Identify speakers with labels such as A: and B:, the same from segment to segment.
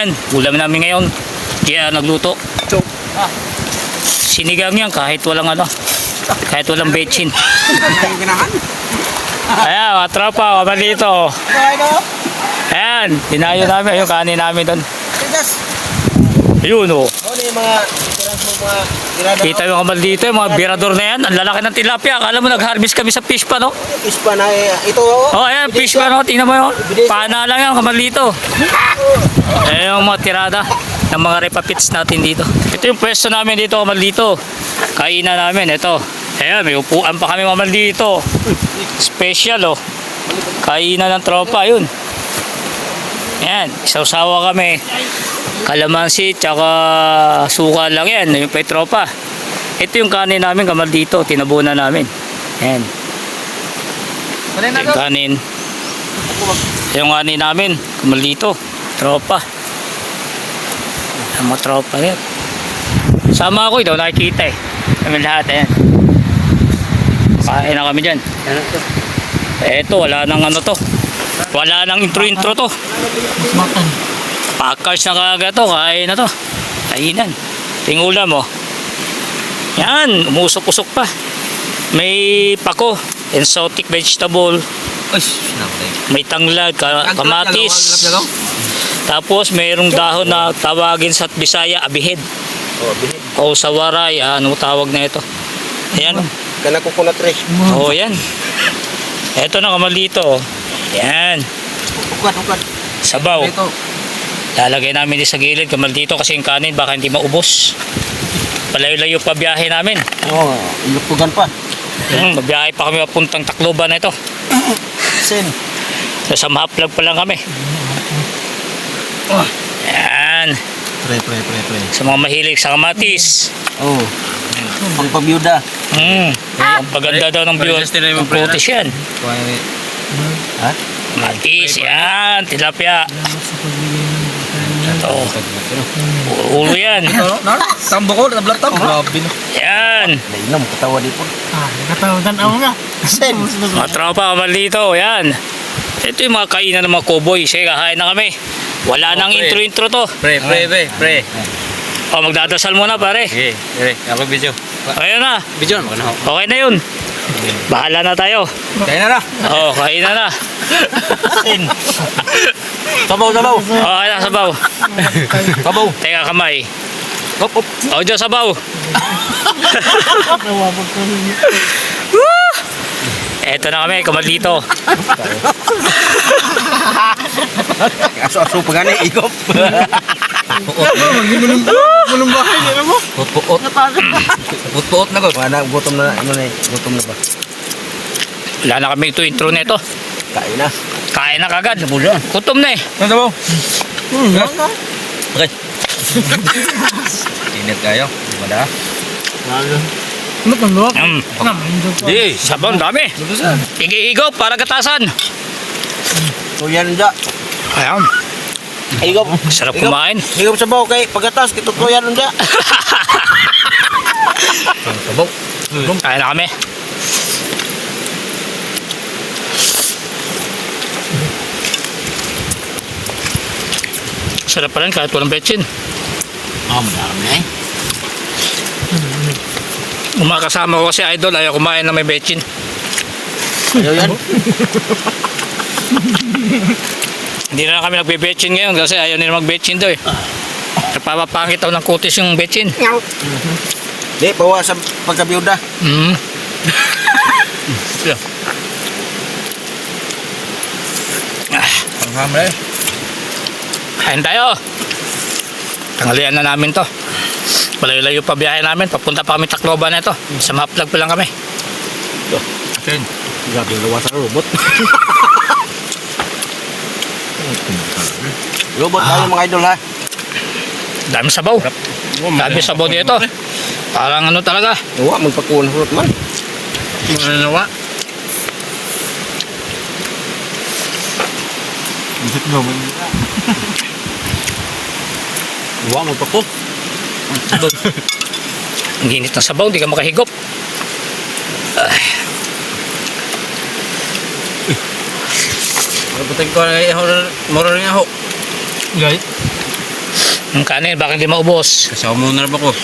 A: Yan, ulam namin ngayon. Kaya nagluto.
B: Chok.
A: Sinigang yan kahit walang ano. Kahit walang bechin. Ayan, mga tropa, mga dito. Ayan, dinayo namin. Yung kanin namin doon. Ayun, oh.
B: Ano yung mga itiras mo mga ginada?
A: Kita yung kamal dito, yung mga birador na yan. Ang lalaki ng tilapia. Akala mo nag-harvest kami sa fish pa, no?
B: Ispa na eh. Ito, oh.
A: Oh, ayan, fish pa, no? Tingnan mo yun. Pana lang yan, kamal dito. Ayan yung mga tirada ng mga repapits natin dito. Ito yung pwesto namin dito, kamal dito. Kainan namin, ito. Ayan, may upuan pa kami kamal dito. Special, oh. Kainan ng tropa, yun. Ayan, sausawa kami. Kalamansi, tsaka suka lang yan. Yung may tropa. Ito yung kanin namin, kamal dito. Tinabunan namin. Ayan. Ito yung kanin. Yung kanin namin, kamal dito. Tropa. Ang mga tropa yan. Sama ako, ito nakikita eh. Kami lahat, ayan. Kain na kami dyan. Eto, wala nang ano to. Wala nang intro-intro to. Packers na kagad to, kain na to. Kainan. Tingula mo. Yan, umusok-usok pa. May pako, exotic vegetable, may tanglad, ka- kamatis. Tapos mayroong dahon na tawagin sa Bisaya, abihid.
B: Oh.
A: O sawaray, ano tawag na ito. Ayan.
B: Kana ko kunat rin.
A: O yan. Ito na kamal dito. oh. Yan.
B: Ukad, ukad.
A: Sabaw.
B: Ito.
A: Lalagay namin din sa gilid kamal dito kasi yung kanin baka hindi maubos. Palayo-layo pa biyahe namin.
B: Oh, ilupugan pa.
A: Hmm, mabiyahe pa kami papuntang Tacloban na ito.
B: Sen.
A: Sa Mahaplag pa lang kami. Yan.
B: Pre, pre, pre, pre.
A: Sa mga mahilig sa kamatis.
B: Oh. Pangpabiyuda.
A: Hmm. Ang paganda daw ng view. Ang putis yan.
B: Ha?
A: Matis, yan. Tilapia. Ito. Ulo yan.
B: Tambo ko, nablatap. Grabe na.
A: Yan.
B: Nainom, katawa di po.
C: Nakatawagan ako nga.
B: Sen.
A: Mga tropa kamal dito. Yan. Ito yung mga kainan ng mga cowboy. Sige, kahain na kami. Wala nang
D: Okay.
A: intro-intro to.
D: Pre, pre, pre, pre.
A: O, magdadasal muna pare.
D: Sige, pre. Ako video.
A: Ayun na.
D: Video na ako.
A: Okay na yun. Bahala na tayo.
D: Kaya na na.
A: Oo, kain na na.
B: Sen. Sabaw, sabaw.
A: Okay na, sabaw.
B: Sabaw.
A: Teka, kamay.
B: Hop, hop.
A: O, Diyos, sabaw. Eto na kami, kamal dito.
B: Aso-aso pa gani, ikop.
C: Punong bahay nila mo.
B: Put-puot. Put-puot na ko. Gutom na, ano na. Gutom na ba?
A: Wala na kami ito intro nito.
B: Kain na.
A: Kain na kagad. Kutom na eh.
D: Ano sabaw?
C: Hmm, wala.
D: Okay. Init kayo. Wala.
C: Ano pang luwak?
A: Mm. Di, sabon dami. Igi-igop para gatasan.
B: Tuyan dya.
A: Ayan,
B: Ikop.
A: sarap
B: Igop.
A: kumain.
B: Ikop sabaw kay pagkatas, kitutuyan dya.
D: Sabaw.
A: Kain na kami. Sarap pa rin kahit walang betchin.
B: Ah, madami eh.
A: Umakasama ko kasi idol, ayaw kumain na may betchin.
B: Ayaw yan.
A: Hindi na lang kami nagbe-betchin ngayon kasi ayaw nila mag-betchin daw eh. Nagpapapangit daw ng kutis yung betchin.
B: Di, bawa sa pagkabiyuda.
A: Mm. ah,
D: Ang hamre.
A: Kain tayo. Tanghalian na namin to. Malayo-layo pa biyahe namin. Papunta pa kami Tacloban na ito. Sa Maplag pa lang kami.
D: Akin.
B: Grabe, gawa sa robot. robot tayo mga idol ha.
A: Dami sabaw. Dami sabaw dito. Parang ano talaga.
B: Gawa, magpakuha ng robot man.
D: Mananawa.
B: Bisit naman. Gawa, magpakuha.
A: Ang init ng sabaw. Hindi ka makahigop. Ay,
D: Pagputay ko ay moro rin ako.
C: Gay.
A: Ang kanin, bakit hindi maubos?
D: Kasama mo na rin ako.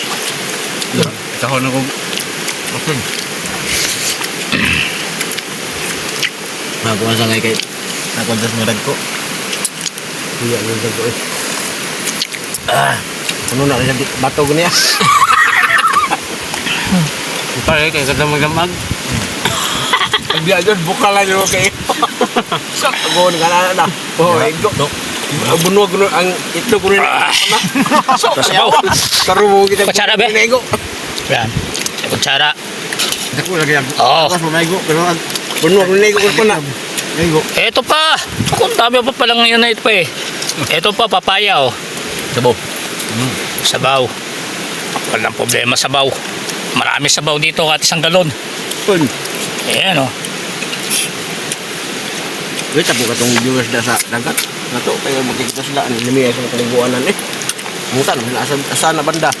D: Kasama na ko. Asin.
B: Nakakuha sa ngay kay Nakakuha sa mga ko. Iya, yung dag ko eh. Ah, ano na rin bato ko niya.
D: Pare, kaya kada magdamag.
B: Pag di agad, buka lang yung kay. Sak, ako nga na na. Oh, ego. Bunuag ko ang itlog ko rin. So,
A: Sabaw.
B: Karubo kita.
A: Kutsara, be?
B: Ego.
A: Yan. Kutsara.
B: Ako lagi ang
A: Oo.
B: Tapos mamaigo, pero ang bunuag ko nego ko pa na. Nego.
A: Ito pa. Ako, ang dami pa palang ngayon na ito pa eh. Ito pa, papaya oh.
D: Sabaw.
A: Sabaw. Walang problema sabaw. Marami sabaw dito kahit isang galon.
B: Pun.
A: Ayan oh.
B: Wait, tapo ka tong viewers da sa dagat. Nato, kayo makikita sila. Ano, namiya sa kaliguanan eh. Mutan, nasa, nasa na banda.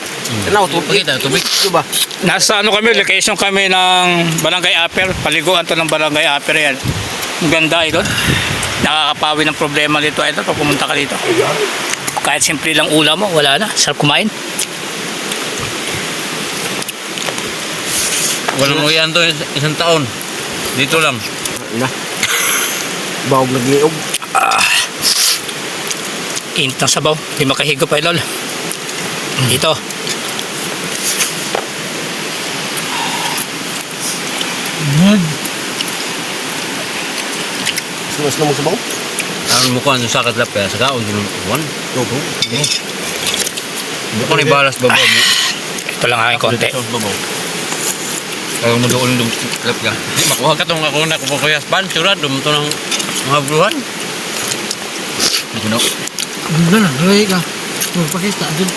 B: Tanaw, tubig.
D: Pakita, tubig.
B: Ito ba?
A: Nasa ano kami, location kami ng Barangay Aper. Paliguan to ng Barangay Aper yan. Ang ganda ito. Nakakapawi ng problema dito ito pag pumunta ka dito. Kahit simple lang ulam mo, wala na. Sarap kumain.
D: Walang uyan to isang taon. Dito lang.
B: Na. Bawag nagniog.
A: Init ng sabaw. Hindi makahigo pa lol. Dito.
B: Sumas na mo sa baw.
D: Ang mukha ng sakat lap kaya sa kaon. One.
B: Tubo.
D: Hindi ko ni balas babaw mo.
A: Ito lang aking konti.
D: Kaya mo doon yung lap ka. Di makuha ka tong ako na kupukuyas pan. Surad, dumunto ng mga. Hindi ko na.
C: Ganda na, gawin ka. Magpakita dun.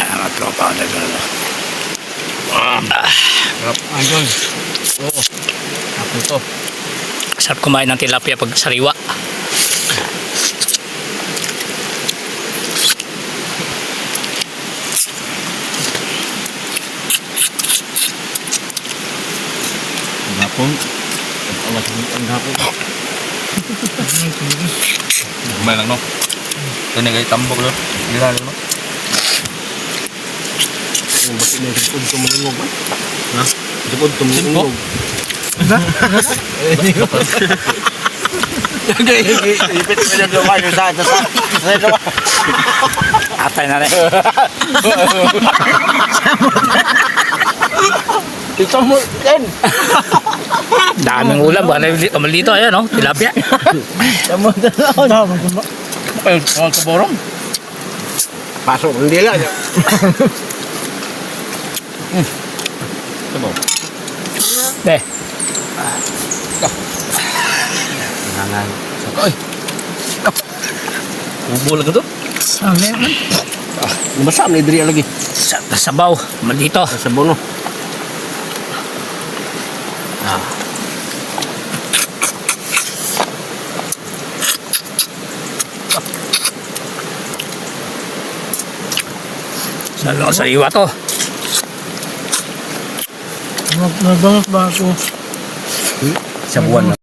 A: Ah, tropa. nag- Ah,
D: Idol. Oo. Ako to.
A: sarap kumain ng tilapia pag sariwa.
D: Hapon.
B: Awas ang hapon.
D: May lang no. Tinagay tambok no. Gilalo no.
B: Yung bakit na sipod tumulungog ba? Ha? Sipod tumulungog. Ipit mo na gawa yung sa sa sa sa gawa.
A: Atay na rin.
B: Ito mo, Ken.
A: Daming ulam. Baka na dito. Ayan oh. Tilapia.
C: Tama na.
D: Ay, mga kaborong.
B: Pasok ng dila.
A: Be.
B: Nangan.
D: Ubo lang to.
C: Ang leman.
B: Masam ni diri lagi.
A: Sa sabaw. Maldito.
B: Sa bono. Ah.
A: Sa sariwa to.
C: Nagbangas ba ako?
B: Sa buwan na.